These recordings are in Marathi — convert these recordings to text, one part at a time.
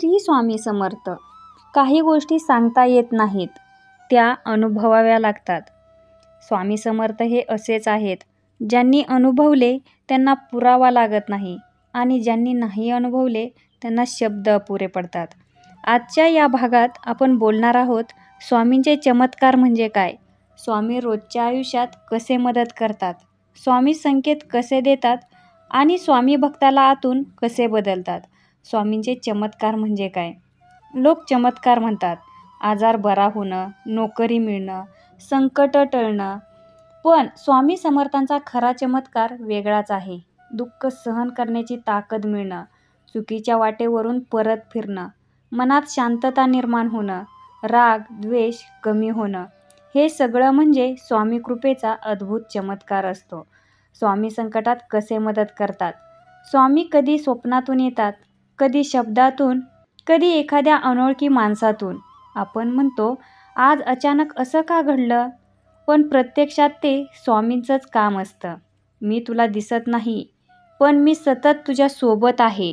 श्री स्वामी समर्थ. काही गोष्टी सांगता येत नाहीत त्या अनुभवाव्या लागतात. स्वामी समर्थ हे असेच आहेत ज्यांनी अनुभवले त्यांना पुरावा लागत नाही आणि ज्यांनी नाही अनुभवले त्यांना शब्द अपुरे पडतात. आजच्या या भागात आपण बोलणार आहोत स्वामींचे चमत्कार म्हणजे काय? स्वामी रोजच्या आयुष्यात कसे मदत करतात? स्वामी संकेत कसे देतात? आणि स्वामी भक्ताला आतून कसे बदलतात? स्वामींचे चमत्कार म्हणजे काय? लोक चमत्कार म्हणतात. आजार बरा होणं नोकरी मिळणं संकट टळणं. पण स्वामी समर्थांचा खरा चमत्कार वेगळाच आहे. दुःख सहन करण्याची ताकद मिळणं चुकीच्या वाटेवरून परत फिरणं मनात शांतता निर्माण होणं राग द्वेष कमी होणं हे सगळं म्हणजे स्वामी कृपेचा अद्भुत चमत्कार असतो. स्वामी संकटात कसे मदत करतात? स्वामी कधी स्वप्नातून येतात? कधी शब्दातून कधी एखाद्या अनोळखी माणसातून. आपण म्हणतो आज अचानक असं का घडलं? पण प्रत्यक्षात ते स्वामींचंच काम असतं. मी तुला दिसत नाही पण मी सतत तुझ्या सोबत आहे.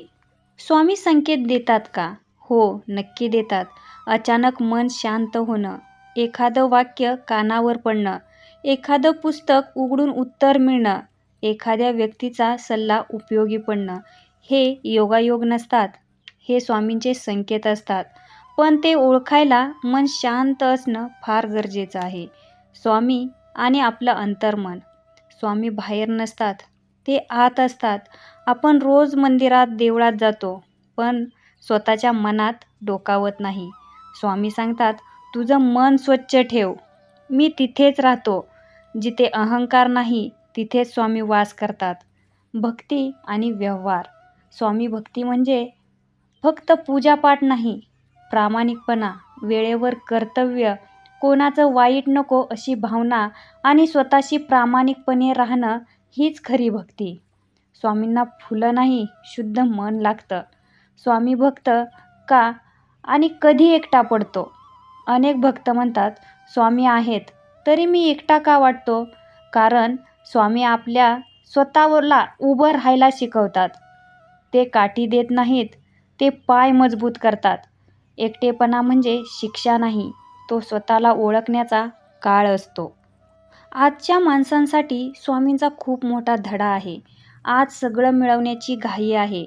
स्वामी संकेत देतात का? हो नक्की देतात. अचानक मन शांत होणं एखादं वाक्य कानावर पडणं एखादं पुस्तक उघडून उत्तर मिळणं एखाद्या व्यक्तीचा सल्ला उपयोगी पडणं हे योगायोग नसतात. हे स्वामींचे संकेत असतात. पण ते ओळखायला मन शांत असणं फार गरजेचं आहे. स्वामी आणि आपलं अंतर्मन. स्वामी बाहेर नसतात. ते आत असतात. आपण रोज मंदिरात देवळात जातो. पण स्वतःच्या मनात डोकावत नाही. स्वामी सांगतात तुझं मन स्वच्छ ठेव. मी तिथेच राहतो. जिथे अहंकार नाही तिथेच स्वामी वास करतात. भक्ती आणि व्यवहार. स्वामी भक्ती म्हणजे फक्त पूजापाठ नाही प्रामाणिकपणा वेळेवर कर्तव्य कोणाचं वाईट नको अशी भावना आणि स्वतःशी प्रामाणिकपणे राहणं हीच खरी भक्ती. स्वामींना फुलं नाही शुद्ध मन लागतं. स्वामी भक्त का आणि कधी एकटा पडतो? अनेक भक्त म्हणतात स्वामी आहेत तरी मी एकटा का वाटतो? कारण स्वामी आपल्या स्वतःवरला उभं राहायला शिकवतात. ते काठी देत नाहीत ते पाय मजबूत करतात. एकटेपणा म्हणजे शिक्षा नाही तो स्वतःला ओळखण्याचा काळ असतो. आजच्या माणसांसाठी स्वामींचा खूप मोठा धडा आहे. आज सगळं मिळवण्याची घाई आहे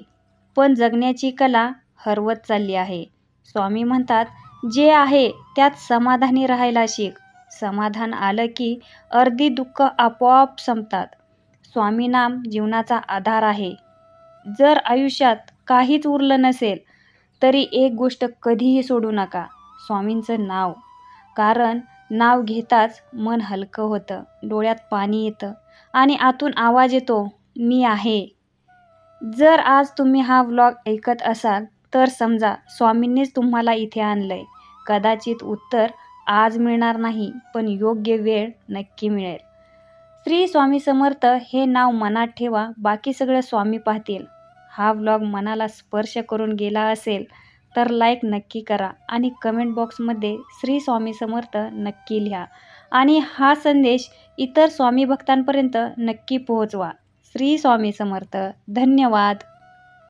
पण जगण्याची कला हरवत चालली आहे. स्वामी म्हणतात जे आहे त्यात समाधानी राहायला शिक. समाधान आलं की अर्धी दुःख आपोआप संपतात. स्वामीनाम जीवनाचा आधार आहे. जर आयुष्यात काहीच उरलं नसेल तरी एक गोष्ट कधीही सोडू नका स्वामींचं नाव. कारण नाव घेताच मन हलकं होतं डोळ्यात पाणी येतं आणि आतून आवाज येतो मी आहे. जर आज तुम्ही हा व्लॉग ऐकत असाल तर समजा स्वामींनीच तुम्हाला इथे आणलंय. कदाचित उत्तर आज मिळणार नाही पण योग्य वेळ नक्की मिळेल. श्री स्वामी समर्थ हे नाव मनात ठेवा बाकी सगळं स्वामी पाहतील. हा व्लॉग मनाला स्पर्श करून गेला असेल तर लाईक नक्की करा आणि कमेंट बॉक्समध्ये श्री स्वामी समर्थ नक्की लिहा. आणि हा संदेश इतर स्वामी भक्तांपर्यंत नक्की पोहोचवा. श्री स्वामी समर्थ धन्यवाद.